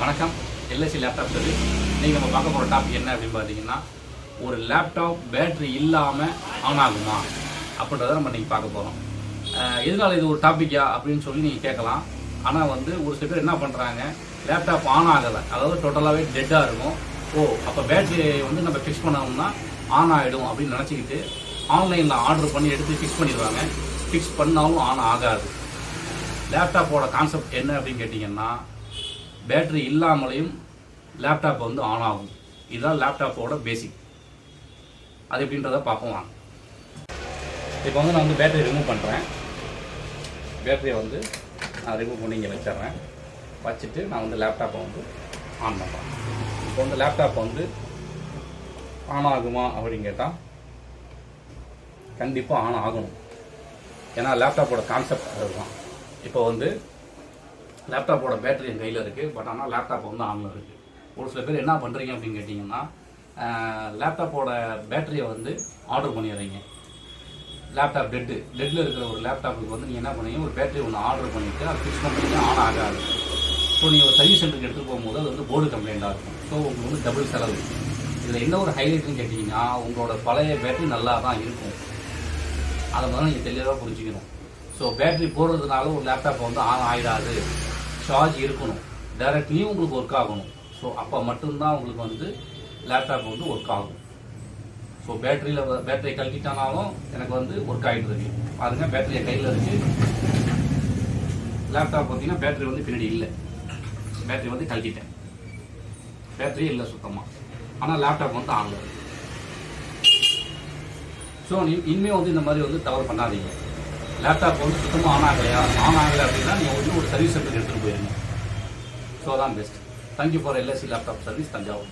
வணக்கம். LIC laptop service நீங்கள் நம்ம பார்க்க போகிற டாபிக் என்ன அப்படின்னு பார்த்தீங்கன்னா ஒரு லேப்டாப் பேட்டரி இல்லாமல் ஆன் ஆகுமா? அப்படின்றத நம்ம இன்றைக்கி பார்க்க போகிறோம் எதனால இது ஒரு டாப்பிக்கா அப்படின்னு சொல்லி நீங்கள் கேட்கலாம். ஆனால் வந்து ஒரு சில பேர் என்ன பண்ணுறாங்க லேப்டாப் ஆன் ஆகலை. அதாவது டோட்டலாகவே டெட்டாக இருக்கும். ஓ அப்போ பேட்டரி வந்து நம்ம ஃபிக்ஸ் பண்ணோம்னா ஆன் ஆகிடும் அப்படின்னு நினச்சிக்கிட்டு ஆன்லைனில் ஆர்டர் பண்ணி எடுத்து ஃபிக்ஸ் பண்ணிடுவாங்க ஃபிக்ஸ் பண்ணாலும் ஆன் ஆகாது. லேப்டாப்போட கான்செப்ட் என்ன அப்படின்னு கேட்டிங்கன்னா பேட்ரி இல்லாமலையும் லேப்டாப் வந்து ஆன் ஆகும். இதுதான் லேப்டாப்போட பேசிக் அது எப்படின்றத பார்ப்போம் வாங்க. இப்போ வந்து நான் வந்து பேட்டரி ரிமூவ் பண்ணுறேன் பேட்டரியை வந்து நான் ரிமூவ் பண்ணி இங்கே வச்சிடுறேன். வச்சுட்டு நான் வந்து லேப்டாப்பை வந்து ஆன் பண்ணுறேன் இப்போ வந்து லேப்டாப் வந்து ஆன் ஆகுமா அப்படின்னு கேட்டால் கண்டிப்பாக ஆன் ஆகணும். ஏன்னா லேப்டாப்போட கான்செப்ட் அதுதான். இப்போ வந்து லேப்டாப்போட பேட்டரி என் கையில் இருக்குது பட் ஆனால் லேப்டாப் வந்து ஆனில் இருக்குது ஒரு சில பேர் என்ன பண்ணுறீங்க அப்படின்னு கேட்டிங்கன்னா லேப்டாப்போட பேட்டரியை வந்து ஆர்டர் பண்ணிடுறீங்க. Laptop TET. டெட்டில் இருக்கிற ஒரு லேப்டாப்புக்கு வந்து நீங்கள் என்ன பண்ணுவீங்க? ஒரு பேட்டரி ஒன்று ஆர்டர் பண்ணிவிட்டு அது ஃபிக்ஸ் பண்ணுறீங்க ஆன் ஆகாது. ஸோ நீங்கள் ஒரு சர்வீஸ் சென்டருக்கு எடுத்துகிட்டு போகும்போது அது வந்து போர்டு கம்ப்ளைண்ட்டாக இருக்கும். ஸோ உங்களுக்கு வந்து டபுள் செலவு. இதில் என்ன ஒரு ஹைலைட்னு கேட்டிங்கன்னா உங்களோட பழைய பேட்டரி நல்லா தான் இருக்கும். அதை மாதிரி நீங்கள் தெளிவாக புரிஞ்சுக்கணும். ஸோ பேட்டரி போடுறதுனால ஒரு லேப்டாப் வந்து ஆன் ஆகிடாது சார்ஜ் இருக்கணும். டைரக்ட்லியும் உங்களுக்கு ஒர்க் ஆகணும். ஸோ அப்போ மட்டும்தான் உங்களுக்கு வந்து லேப்டாப் வந்து ஒர்க் ஆகும். ஸோ பேட்டரியில் பேட்டரியை கழட்டிட்டானாலும் எனக்கு வந்து ஒர்க் ஆகிட்டு இருக்கு பாருங்க பேட்டரியை கையில் இருக்கு. லேப்டாப் பார்த்தீங்கன்னா பேட்டரி வந்து பின்னாடி இல்லை. பேட்டரி வந்து கழட்டிட்டேன். பேட்டரி இல்லை சுத்தமாக ஆனால் லேப்டாப் வந்து ஆன்ல இருக்கு. ஸோ இனிமேல் வந்து இந்த மாதிரி வந்து தவறு பண்ணாதீங்க. லேப்டாப் வந்து சுத்தமாக ஆன் ஆகலையா? ஆன் ஆகலை அப்படின்னா நீங்கள் வந்து ஒரு சர்வீஸ் சென்டருக்கு எடுத்துகிட்டு போயிருங்க ஸோ தான் best thank you for LSC laptop service Thanjavur.